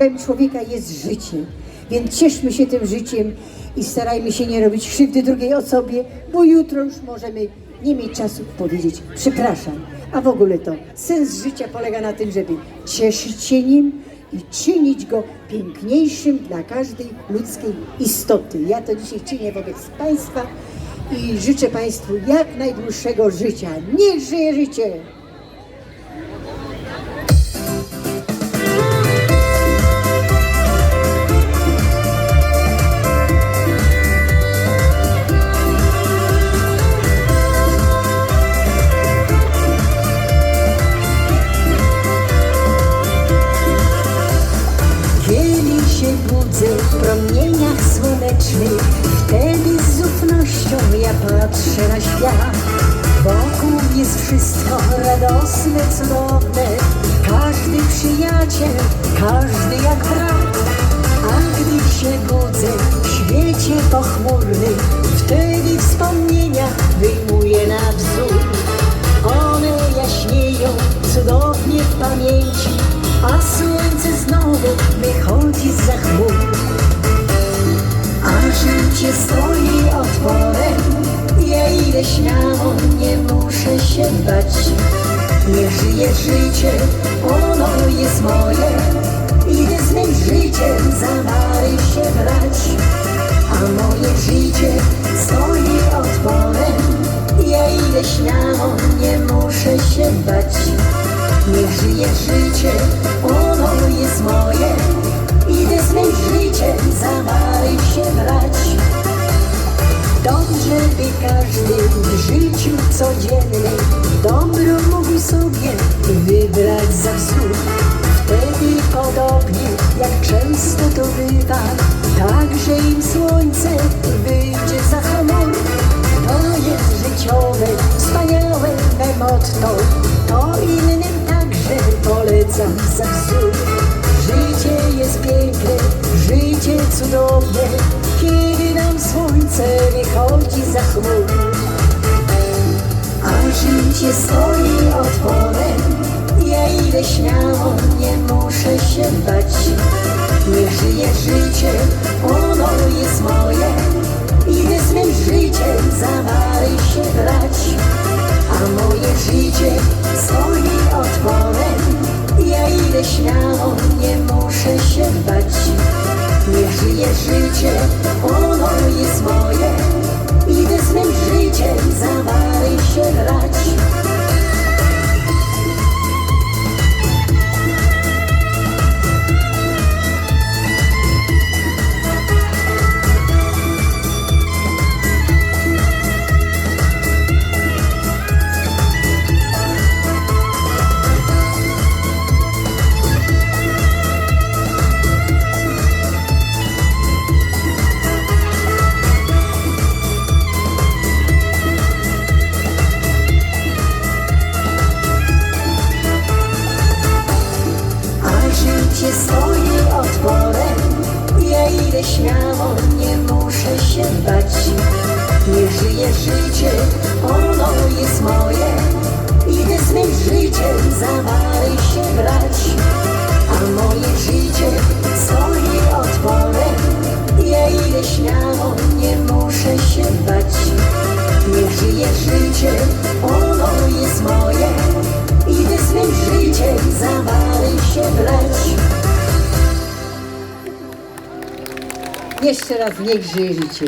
skarbem człowieka jest życie. Więc cieszmy się tym życiem i starajmy się nie robić krzywdy drugiej osobie, bo jutro już możemy nie mieć czasu powiedzieć przepraszam. A w ogóle to sens życia polega na tym, żeby cieszyć się nim i czynić go piękniejszym dla każdej ludzkiej istoty. Ja to dzisiaj czynię wobec Państwa i życzę Państwu jak najdłuższego życia. Niech żyje życie! Promieniach słonecznych. Wtedy z ufnością ja patrzę na świat. Wokół jest wszystko radosne, cudowne. Każdy przyjaciel, każdy jak brat się bać. Nie żyję życie, ono jest moje, idę z mym życiem za mary się brać. A moje życie stoi otworem, ja idę śmiało, nie muszę się bać. Niech żyje życie, ono sobie wybrać za wzór. Wtedy podobnie jak często to bywa, także im słońce wyjdzie za chmur. To jest życiowe, wspaniałe motto, to innym także polecam za wzór. Życie jest piękne, życie cudowne, kiedy nam słońce wychodzi za chmur. A życie stoi otworem, śmiało, nie muszę się bać. Niech żyje życie, ono jest moje, idę z mym życiem za mary się brać. A moje życie stoi otworem, ja idę śmiało, nie muszę się bać. Niech żyje życie, śmiało, Jeszcze raz niech żyje życie.